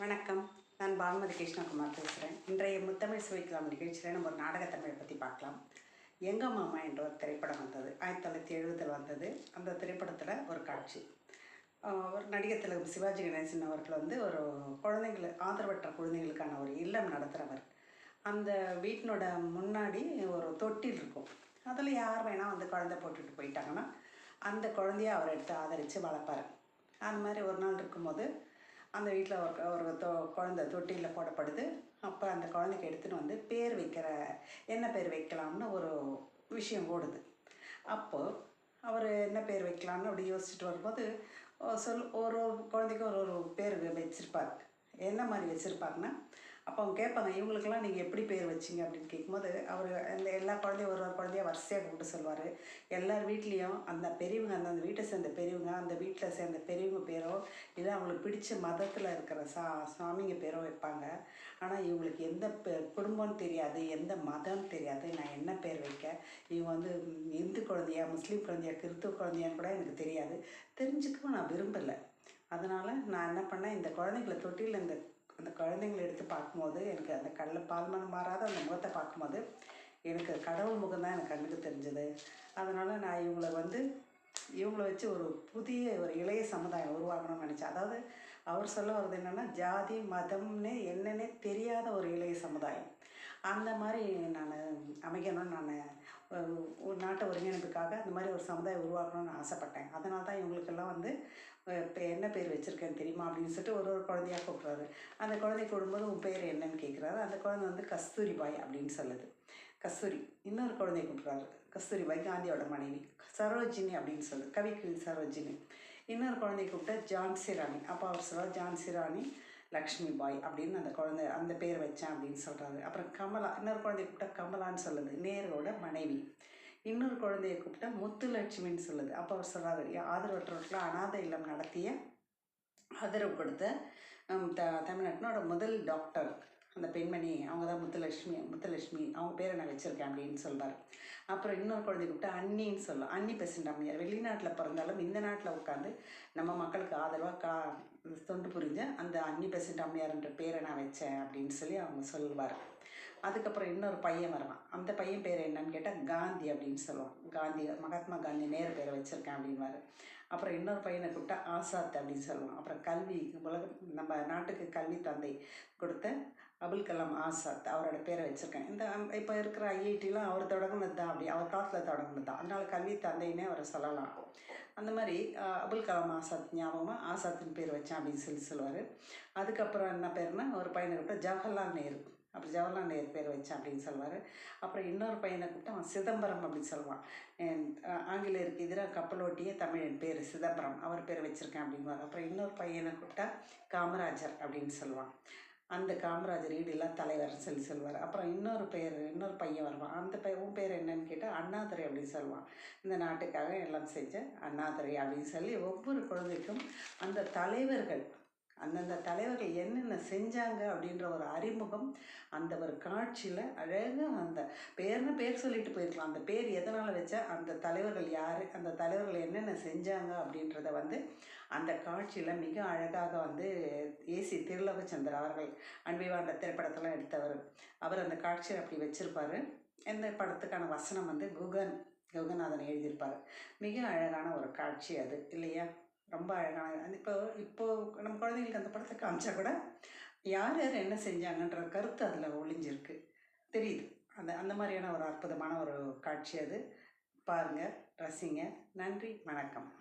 வணக்கம். நான் பானுமதி கிருஷ்ணகுமார் பேசுகிறேன் இன்றைய முத்தமிழ் சுவைக்கலாம் நிகழ்ச்சியில் நம்ம ஒரு நாடக தமிழை பற்றி பார்க்கலாம். எங்க மாமா என்ற ஒரு திரைப்படம் வந்தது. ஆயிரத்தி தொள்ளாயிரத்தி எழுபதில் வந்தது. அந்த திரைப்படத்தில் ஒரு காட்சி. ஒரு நடிகர் திலகம் சிவாஜி கணேசன் அவர்கள் வந்து ஒரு குழந்தைகள் ஆதரவற்ற குழந்தைகளுக்கான ஒரு இல்லம் நடத்துகிறவர் அந்த வீட்டினோட முன்னாடி ஒரு தொட்டில் இருக்கும். அதில் யார் வேணால் வந்து குழந்தை போட்டுட்டு போயிட்டாங்கன்னா அந்த குழந்தைய அவர் எடுத்து ஆதரித்து வளர்ப்பார். அந்த மாதிரி ஒரு நாள் இருக்கும்போது அந்த வீட்டில் ஒரு ஒரு தொ குழந்தை தொட்டியில் போடப்படுது. அப்போ அந்த குழந்தைக்கு எடுத்துகிட்டு வந்து பேர் வைக்கிற என்ன பேர் வைக்கலாம்னு ஒரு விஷயம் ஓடுது. அப்போது அவர் என்ன பேர் வைக்கலாம்னு அப்படி யோசிச்சுட்டு வரும்போது சொல் ஒரு ஒரு குழந்தைக்கு ஒரு ஒரு பேர் வச்சுருப்பார். என்ன மாதிரி வச்சுருப்பாருன்னா அப்போ அவங்க கேட்பாங்க இவங்களுக்கெல்லாம் நீங்கள் எப்படி பேர் வச்சீங்க? அப்படின்னு கேட்கும்போது அவர் அந்த எல்லா குழந்தையும் ஒரு ஒரு குழந்தைய வரிசையாக கூப்பிட்டு சொல்வார் எல்லார் வீட்லேயும் அந்த பெரியவங்க அந்த அந்த வீட்டை சேர்ந்த பெரியவங்க அந்த வீட்டில் சேர்ந்த பெரியவங்க பேரோ இல்லை அவங்களுக்கு பிடிச்ச மதத்தில் இருக்கிற சா சுவாமிங்க பேரோ வைப்பாங்க. ஆனால் இவங்களுக்கு எந்த பெ- குடும்பம்னு தெரியாது எந்த மதம்னு தெரியாது நான் என்ன பேர் வைக்க? இவங்க வந்து இந்து குழந்தையா முஸ்லீம் குழந்தையா கிறிஸ்துவ குழந்தையான்னு கூட எனக்கு தெரியாது. தெரிஞ்சுக்கவும் நான் விரும்பலை. அதனால் நான் என்ன பண்ணேன் இந்த குழந்தைங்களை தொட்டியில் இந்த அந்த குழந்தைங்களை எடுத்து பார்க்கும்போது எனக்கு அந்த கல்ல பால்மனம் மாறாத அந்த முகத்தை பார்க்கும்போது எனக்கு கடவுள் முகம் தான் எனக்கு கண்ணுக்கு தெரிஞ்சது. அதனால் நான் இவங்களை வந்து இவங்கள வச்சு ஒரு புதிய ஒரு இளைய சமுதாயம் உருவாக்கணும்னு நினச்சேன். அதாவது அவர் சொல்ல வர்றது என்னென்னா ஜாதி மதம்னு என்னன்னே தெரியாத ஒரு இளைய சமுதாயம். அந்த மாதிரி நான் அமைக்கணும்னு நான் ஒரு நாட்டை ஒருங்கிணைப்புக்காக அந்த மாதிரி ஒரு சமுதாயம் உருவாக்கணும்னு ஆசைப்பட்டேன். அதனால தான் இவங்களுக்கெல்லாம் வந்து இப்போ என்ன பேர் வச்சுருக்கேன்னு தெரியுமா அப்படின்னு சொல்லிட்டு ஒரு ஒரு குழந்தையாக கூப்பிட்றாரு. அந்த குழந்தைய கூடும்போது உன் பேர் என்னன்னு கேட்குறாரு அந்த குழந்தை வந்து கஸ்தூரி பாய் அப்படின்னு சொல்லுது. கஸ்தூரி. இன்னொரு குழந்தைய கூப்பிட்றாரு. கஸ்தூரி பாய் காந்தியோட மனைவி. சரோஜினி அப்படின்னு சொல்லுது. கவிக்கு சரோஜினி. இன்னொரு குழந்தைய கூப்பிட்டா ஜான்சி ராணி அப்பா அவர் சொல்கிறார் ஜான்சி ராணி லக்ஷ்மி பாய் அப்படின்னு அந்த குழந்தை அந்த பேர் வச்சேன் அப்படின்னு சொல்கிறாரு அப்புறம் கமலா இன்னொரு குழந்தைய கூப்பிட்டா கமலான்னு சொல்லுது. நேரோட மனைவி. இன்னொரு குழந்தைய கூப்பிட்டா முத்துலட்சுமின்னு சொல்லுது. அப்போ அவர் சொல்கிறாரு ஆதரவற்றவர்களுக்கு அனாதை இல்லம் நடத்திய ஆதரவு கொடுத்த த தமிழ்நாட்டினோட முதல் டாக்டர். அந்த பெண்மணி அவங்க தான் முத்துலட்சுமி முத்துலட்சுமி அவங்க பேரை நான் வச்சுருக்கேன் அப்படின்னு சொல்வார் அப்புறம் இன்னொரு குழந்தை கூப்பிட்டா அன்னின்னு சொல்லும். அன்னி பெசன்ட் அம்மையார். வெளிநாட்டில் பிறந்தாலும் இந்த நாட்டில் உட்காந்து நம்ம மக்களுக்கு ஆதரவாக கா தொண்டு புரிஞ்ச அந்த அன்னி பெசன்ட் அம்மையார்ன்ற பேரை நான் வச்சேன் அப்படின்னு சொல்லி அவங்க சொல்லுவார். அதுக்கப்புறம் இன்னொரு பையன் வருவான். அந்த பையன் பேர் என்னன்னு கேட்டால் காந்தி அப்படின்னு சொல்லுவான். காந்தி மகாத்மா காந்தி நேரு பேரை வச்சுருக்கேன் அப்படின்வாரு அப்புறம் இன்னொரு பையனை கூப்பிட்டா ஆசாத் அப்படின்னு சொல்லுவான். அப்புறம் கல்வி உலகம் நம்ம நாட்டுக்கு கல்வி தந்தை கொடுத்த அபுல் கலாம் ஆசாத் அவரோட பேரை வச்சுருக்கேன். இந்த இப்போ இருக்கிற ஐஐடிலாம் அவர் தொடங்கினது தான் அப்படி. அவர் தாத்தில் தொடங்கினது தான் அதனால கல்வி தந்தைன்னே அவரை சொல்லலாம். அந்த மாதிரி அபுல் கலாம் ஆசாத் ஞாபகமாக ஆசாத்தின் பேர் வச்சேன் அப்படின்னு சொல்லி சொல்லுவார். அதுக்கப்புறம் என்ன பேருனா ஒரு பையனை கூப்பிட்டா ஜவஹர்லால் நேரு. அப்புறம் ஜவஹர்லால் நேரு பேர் வச்சேன் அப்படின்னு சொல்லுவார் அப்புறம் இன்னொரு பையனை கூப்பிட்டு அவன் சிதம்பரம் அப்படின்னு சொல்லுவான் என், ஆங்கிலேயருக்கு எதிராக கப்பலோட்டியே தமிழன் பேர் சிதம்பரம். அவர் பேர் வச்சுருக்கேன் அப்படிங்குவார். அப்புறம் இன்னொரு பையனை கூப்பிட்டா காமராஜர் அப்படின்னு சொல்லுவான் அந்த காமராஜர் ஈடுலாம் தலைவர்னு சொல்லி சொல்லுவார் அப்புறம் இன்னொரு பேர் இன்னொரு பையன் வருவான். அந்த பையன் உன் பேர் என்னன்னு கேட்டால் அண்ணாதுரை அப்படின்னு சொல்லுவான் இந்த நாட்டுக்காக எல்லாம் செஞ்ச அண்ணாதுரை அப்படின்னு சொல்லி ஒவ்வொரு குழந்தைக்கும் அந்த தலைவர்கள் அந்தந்த தலைவர்கள் என்னென்ன செஞ்சாங்க அப்படின்ற ஒரு அறிமுகம் அந்த ஒரு காட்சியில் அழகாக அந்த பேர்னு பேர் சொல்லிட்டு போயிருக்கலாம். அந்த பேர் எதனால் வச்சா அந்த தலைவர்கள் யார் அந்த தலைவர்கள் என்னென்ன செஞ்சாங்க அப்படின்றத வந்து அந்த காட்சியில் மிக அழகாக வந்து ஏசி திருலோகச்சந்தர் அவர்கள் அன்பிவாண்ட திரைப்படத்தெல்லாம் எடுத்தவர். அவர் அந்த காட்சியை அப்படி வச்சுருப்பாரு. இந்த படத்துக்கான வசனம் வந்து குகன் குகநாதன் எழுதியிருப்பார். மிக அழகான ஒரு காட்சி அது இல்லையா? ரொம்ப அழகான இப்போ இப்போது நம்ம குழந்தைங்களுக்கு அந்த படத்தை காமிச்சா கூட யார் யார் என்ன செஞ்சாங்கன்ற கருத்து அதில் ஒளிஞ்சிருக்கு. தெரியுது. அந்த அந்த மாதிரியான ஒரு அற்புதமான ஒரு காட்சி அது. பாருங்கள் ரசிங்க. நன்றி வணக்கம்.